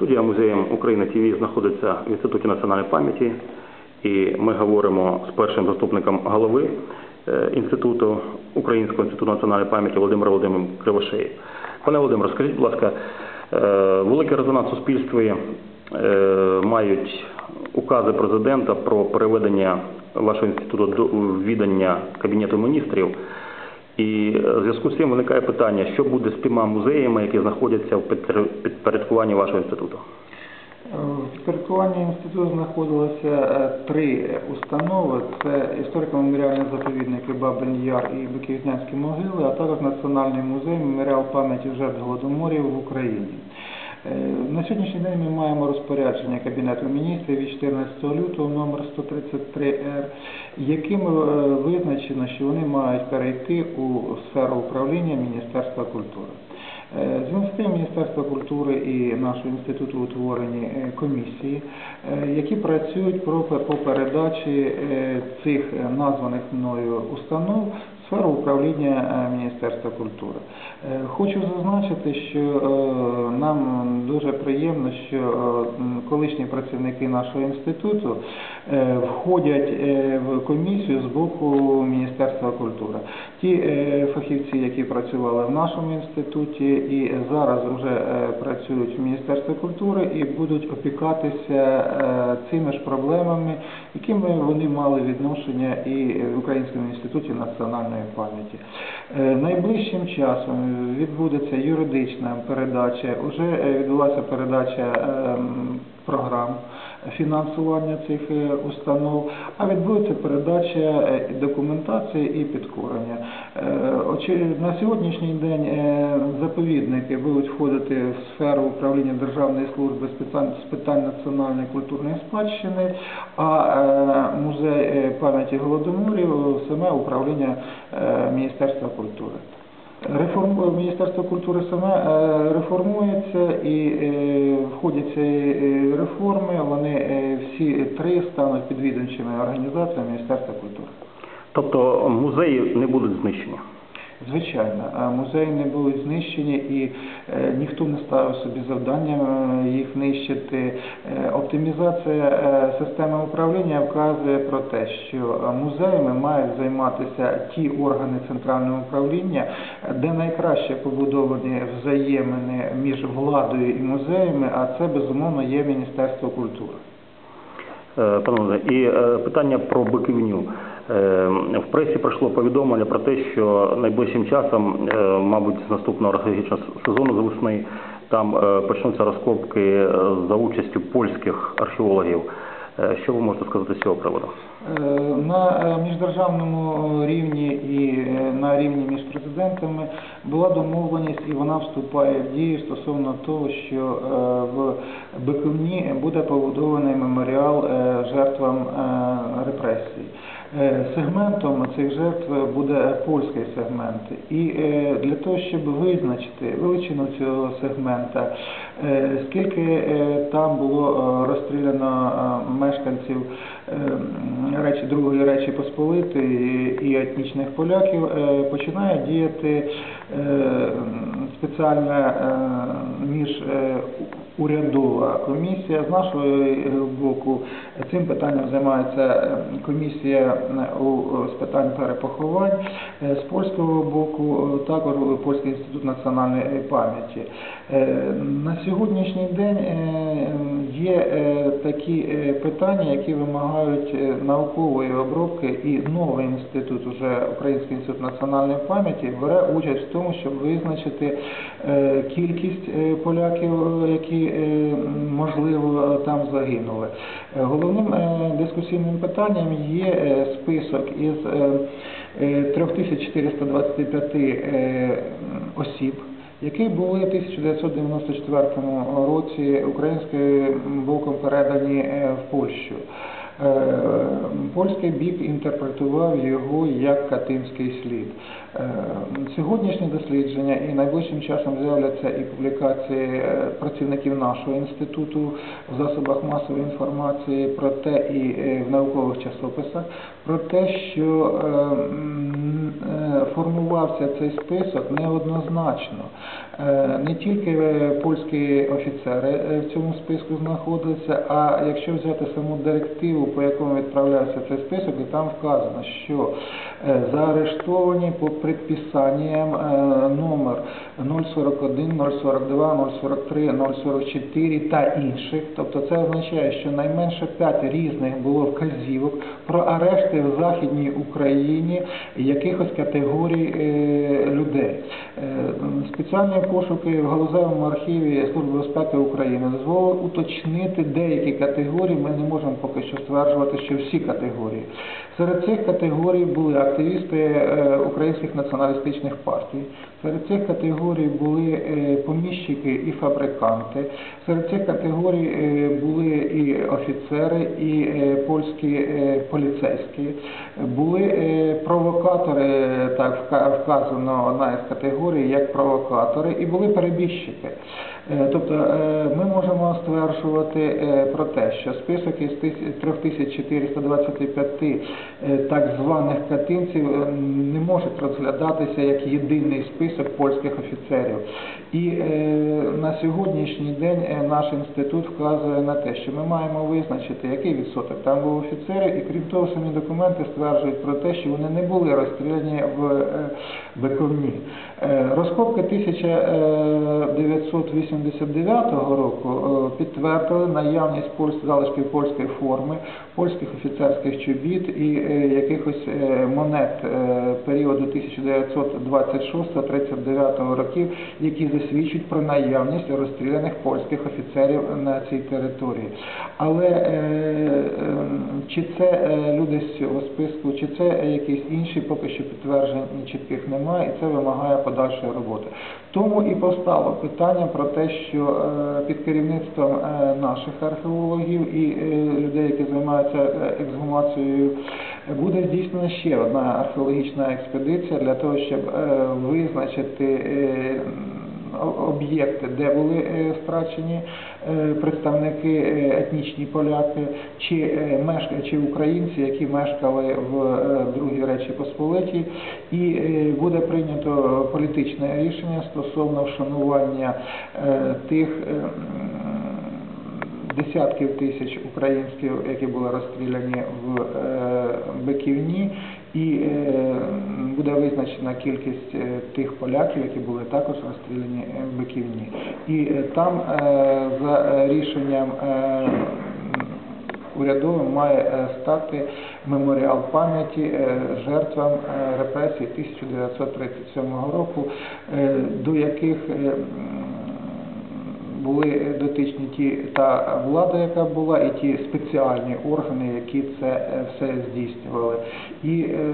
Студія музеєм України ТВ знаходиться в Інституті національної пам'яті, і ми говоримо з першим заступником голови е, інституту Українського інституту національної пам'яті Володимиром Володимиром Кривошеєм. Пане Володимире, скажіть, будь ласка, е, великий резонанс в суспільстві е, мають укази президента про переведення вашого інституту до віддання Кабінету міністрів. І е, в зв'язку з цим виникає питання, що буде з тими музеями, які знаходяться в підпорядкуванні вашого інституту? В підпорядкуванні інституту знаходилося е, три установи: це історико-меморіальні заповідники Бабин Яр і Биківнянські могили, а також Національний музей меморіал пам'яті жертв Голодоморів в Україні. Е, На сьогоднішній день ми маємо розпорядження Кабінету міністрів від 14 лютого номер 133Р, яким е, визначено, що вони мають перейти у сферу управління Міністерства культури. Е, з тим Міністерства культури і нашого інституту утворені комісії, які працюють по передачі цих названих мною установ сферу управління е, Міністерства культури. Е, Хочу зазначити, що е, нам дуже приємно, що колишні працівники нашого інституту входять в комісію з боку Міністерства культури. Ті фахівці, які працювали в нашому інституті і зараз вже працюють в Міністерстві культури і будуть опікатися цими ж проблемами, якими вони мали відношення і в Українському інституті національної пам'яті. Е, Найближчим часом відбудеться юридична передача. Уже е, відбулася передача ем, програм фінансування цих е, установ, а відбудеться передача е, документації і підкорення. Е, На сьогоднішній день заповідники будуть входити в сферу управління Державної служби з питань, національної культурної спадщини, а музей пам'яті Голодоморів саме управління Міністерства культури. Реформ... Міністерство культури саме е, реформується і входять в ході цієї е, реформи вони е, всі три стануть підвідомчими організаціями Міністерства культури. Тобто музеї не будуть знищені. Звичайно, музеї не будуть знищені і е, ніхто не ставив собі завдання е, їх нищити. Е, Оптимізація системи управління вказує про те, що музеями мають займатися ті органи центрального управління, де найкраще побудовані взаємини між владою і музеями, а це безумовно є Міністерство культури. Е, Пане і питання про биківню. Е, В пресі пройшло повідомлення про те, що найближчим часом, е, мабуть, з наступного археологічного сезону з весни, там е, почнуться розкопки е, за участю польських археологів. Що ви можете сказати з цього приводу? На міждержавному рівні і на рівні між президентами була домовленість, і вона вступає в дію стосовно того, що в Биковні буде побудований меморіал жертвам репресій. Е, Сегментом цих жертв буде польський сегмент. І е, для того, щоб визначити величину цього сегмента, е, скільки там було розстріляно мешканців Речі Другої Речі Посполитої і етнічних поляків, починає діяти спеціальна е, міжурядова комісія. З нашого е, боку цим питанням займається е, комісія е, з питань перепоховань. З польського боку також Польський інститут національної пам'яті. На сьогоднішній день є такі питання, які вимагають наукової обробки, і новий інститут, уже Український інститут національної пам'яті, бере участь в тому, щоб визначити кількість поляків, е, е, можливо там загинули. Е, Головним е, дискусійним питанням є список із е, е, 3425 е, осіб, які були в 1994 році українським боком передані в Польщу. Е, Польський бік інтерпретував його як катинський слід. Е, Сьогоднішнє дослідження і найближчим часом з'являться і публікації е, працівників нашого інституту в засобах масової інформації про те і в наукових часописах про те, що формувався цей список неоднозначно. Е, Не тільки е, польські офіцери е, в цьому списку знаходилися, а якщо взяти саму директиву, по якому відправлявся цей список, і там вказано, що заарештовані по предписанням номер 041, 042, 043, 044 та інших. Тобто це означає, що найменше 5 різних було вказівок про арешти в Західній Україні якихось категорій людей. Е, Спеціальні пошуки в галузевому архіві Служби безпеки України дозволили уточнити деякі категорії. Ми не можемо поки що стверджувати, що всі категорії. Серед цих категорій були активісти е, українських націоналістичних партій. Серед цих категорій були е, поміщики і фабриканти. Серед цих категорій е, були і офіцери, і польські поліцейські. Були провокатори, так вка- вказано одна із категорій, як провокатори, і були перебіжчики. Е, Тобто е, ми можемо стверджувати е, про те, що список із 3425 е, так званих катинців не можуть розглядатися як єдиний список польських офіцерів. І на сьогоднішній день наш інститут вказує на те, що ми маємо визначити, який відсоток там був офіцерів, і крім того, самі документи стверджують про те, що вони не були розстріляні в. Е, Розкопки 1989 року е, підтвердили наявність залишків польської форми, польських офіцерських чобіт і е, якихось е, монет періоду 1926-39 років, які засвідчують про наявність розстріляних польських офіцерів на цій території. Але чи це люди з цього списку, чи це якісь інші, поки що підтверджень чітких немає, і це вимагає подальшої роботи. Тому і постало питання про те, що е, під керівництвом е, наших археологів і е, людей, які займаються ексгумацією, буде здійснена ще одна археологічна експедиція для того, щоб визначити. Об'єкти, де були е, страчені е, представники е, етнічні поляки, чи чи українці, які мешкали в Другій Речі Посполитій, і буде прийнято політичне рішення стосовно вшанування тих. Десятків тисяч українців, які були розстріляні в Биківні, і е, буде визначена кількість е, тих поляків, які були також розстріляні е, в Биківні. І там за рішенням урядовим має стати меморіал пам'яті жертвам репресій 1937 року, до яких були дотичні ті та влада, яка була, і ті спеціальні органи, які це е, все здійснювали. І е,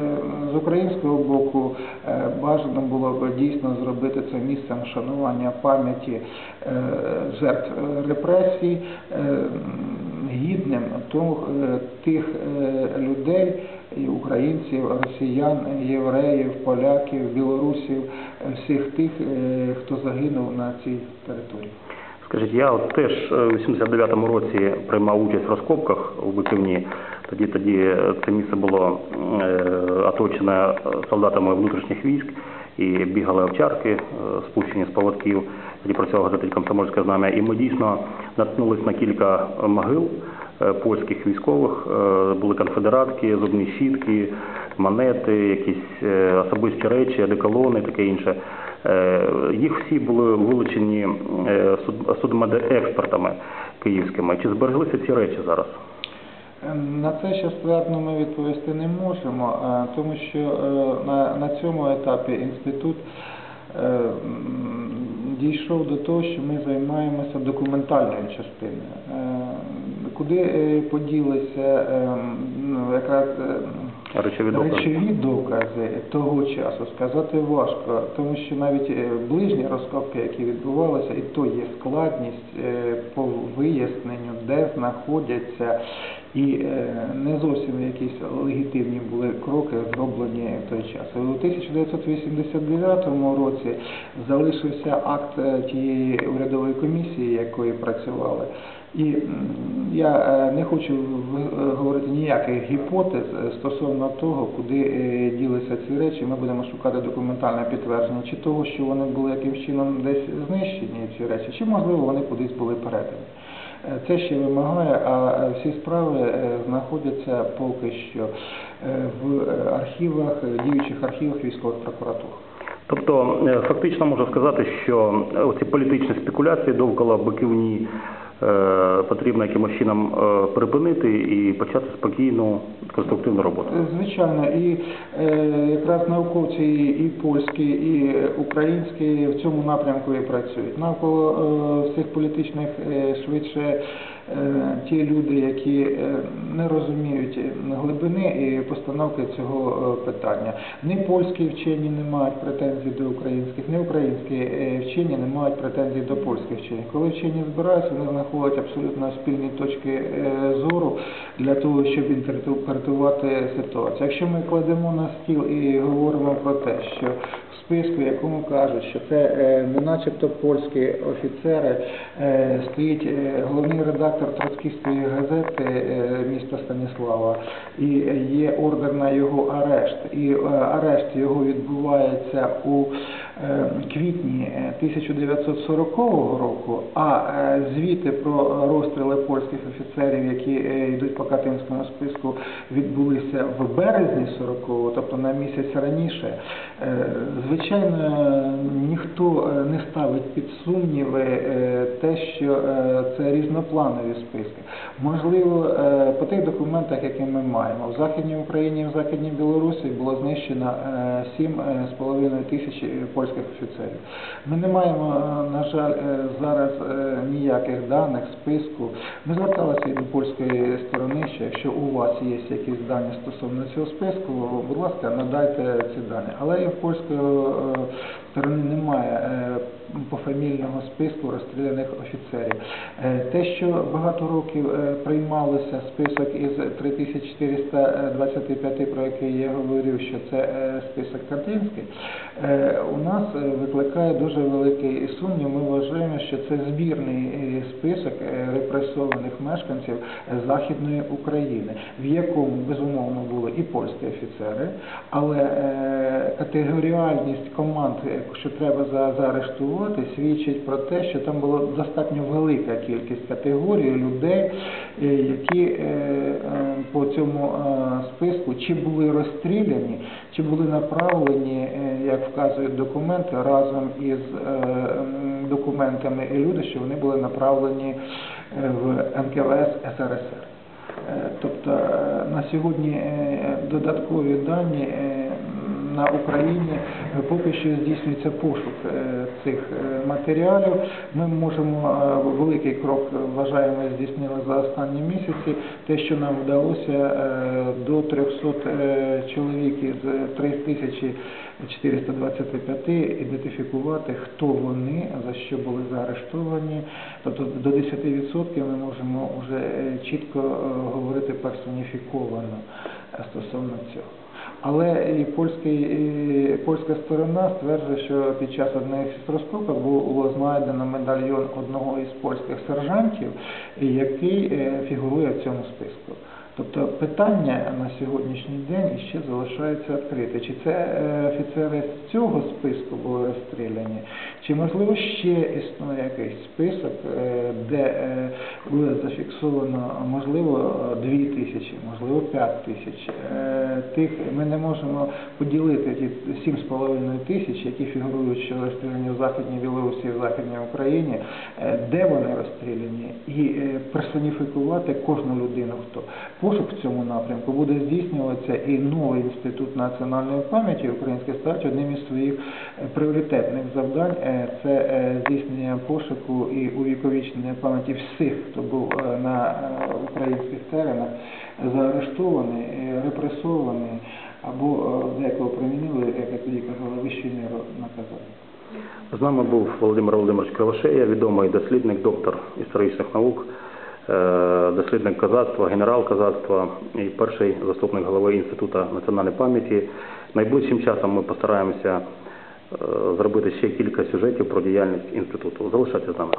з українського боку е, бажано було б дійсно зробити це місцем вшанування пам'яті жертв репресій, гідним тих людей, і українців, росіян, євреїв, поляків, білорусів, всіх тих, хто загинув на цій території. Скажіть, я от теж е, у 89-му році приймав участь в розкопках у Биківні. Тоді тоді е, це місце було е, оточене е, солдатами внутрішніх військ і бігали овчарки, е, спущені з поводків. Тоді працював газеті комсомольське знам'я. І ми дійсно наткнулись на кілька могил е, польських військових. Е, Були конфедератки, зубні щітки, монети, якісь е, особисті речі, одеколони, таке інше. Е, Їх всі були вилучені е, суд- судмедекспертами київськими. Чи збереглися ці речі зараз? На це ще ствердно ми відповісти не можемо, тому що на, цьому етапі інститут дійшов до того, що ми займаємося документальною частиною. Куди поділися ну, якраз Речові докази. Речові докази того часу сказати важко, тому що навіть е, ближні розкопки, які відбувалися, і то є складність е, по виясненню, де знаходяться І е, не зовсім якісь легітимні були кроки зроблені в той час. У 1989 році залишився акт е, тієї урядової комісії, якої працювали. І я е, не хочу говорити ніяких гіпотез стосовно того, куди ділися ці речі. Ми будемо шукати документальне підтвердження, чи того, що вони були якимось чином десь знищені, ці речі, чи можливо вони кудись були передані. Е, Це ще вимагає, а е, всі справи е, знаходяться поки що в архівах, діючих архівах військових прокуратур. Тобто, фактично можна сказати, що оці політичні спекуляції довкола Биківні потрібно якимось чином е, припинити і почати спокійну конструктивну роботу. Е, Звичайно, і е, якраз науковці і польські, і українські в цьому напрямку і працюють. Навколо е, всіх політичних е, швидше е, ті люди, які е, не розуміють глибини і постановки цього е, питання. Ні польські вчені не мають претензій до українських, ні українські е, вчені не мають претензій до польських вчених. Коли вчені збираються, вони знаходять абсолютно спільні точки е, зору для того, щоб інтерпретувати ситуацію. Якщо ми кладемо на стіл і говоримо про те, що списку, якому кажуть, що це е, не начебто польські офіцери, е, стоїть е, головний редактор Троцкістської газети е, міста Станіслава, і є ордер на його арешт, і е, арешт його відбувається у квітні е, 1940 року, а е, звіти про розстріли польських офіцерів, які е, йдуть по Катинському списку, відбулися в березні 40-го, тобто на місяць раніше. Е, Звичайно, ніхто е, не ставить під сумніви е, те, що е, це різнопланові списки. Можливо, е, по тих документах, які ми маємо, в Західній Україні і в Західній Білорусі було знищено е, 7,5 тисяч е, польських офіцерів. Ми не маємо, е, на жаль, е, зараз е, ніяких даних списку. Ми зверталися до польської сторони, що якщо у вас є якісь дані стосовно цього списку, будь ласка, надайте ці дані. Але і в польської сторони немає е, пофамільного списку розстріляних офіцерів. Е, Те, що багато років е, приймалося список із 3425, про який я говорив, що це список Катинський, у нас викликає дуже великий сумнів. Ми вважаємо, що це збірний список репресованих мешканців Західної України, в якому безумовно були і польські офіцери, але категоріальність команд, що треба за- заарештувати, свідчить про те, що там була достатньо велика кількість категорій людей, е, які е, е, по цьому списку чи були розстріляні, чи були направлені, як вказують документи, разом із документами і люди, що вони були направлені в НКВС СРСР. Тобто на сьогодні додаткові дані на Україні е, поки що здійснюється пошук е, цих е, матеріалів. Ми можемо великий крок вважаємо здійснили за останні місяці. Те, що нам вдалося до 300 е, чоловік із 3425 ідентифікувати, хто вони, за що були заарештовані. Тобто до 10% ми можемо вже чітко говорити персоніфіковано стосовно цього. Але і польський, і польська сторона стверджує, що під час одних з розкопок було знайдено медальйон одного із польських сержантів, який е, фігурує в цьому списку. Тобто питання на сьогоднішній день ще залишається відкрите. Чи це е, офіцери з цього списку були розстріляні, чи можливо ще існує якийсь список, е, де е, буде зафіксовано можливо дві тисячі, можливо п'ять тисяч. Е, Тих ми не можемо поділити ті сім з половиною тисяч, які фігурують, що розстріляні в Західній Білорусі і в Західній Україні, де вони розстріляні, і персоніфікувати кожну людину хто. Пошук в цьому напрямку буде здійснюватися і новий інститут національної пам'яті український ставить одним із своїх пріоритетних завдань. Це е, здійснення пошуку і увіковічення пам'яті всіх, хто був е, на е, українських теренах заарештований, репресований або декого примінили, як тоді казали, вищі міру наказання. З нами був Володимир Володимирович Кривошея, відомий дослідник, доктор історичних наук. дослідник козацтва, генерал козацтва і перший заступник голови Інституту національної пам'яті. Найближчим часом ми постараємося зробити ще кілька сюжетів про діяльність інституту. Залишайтеся з нами.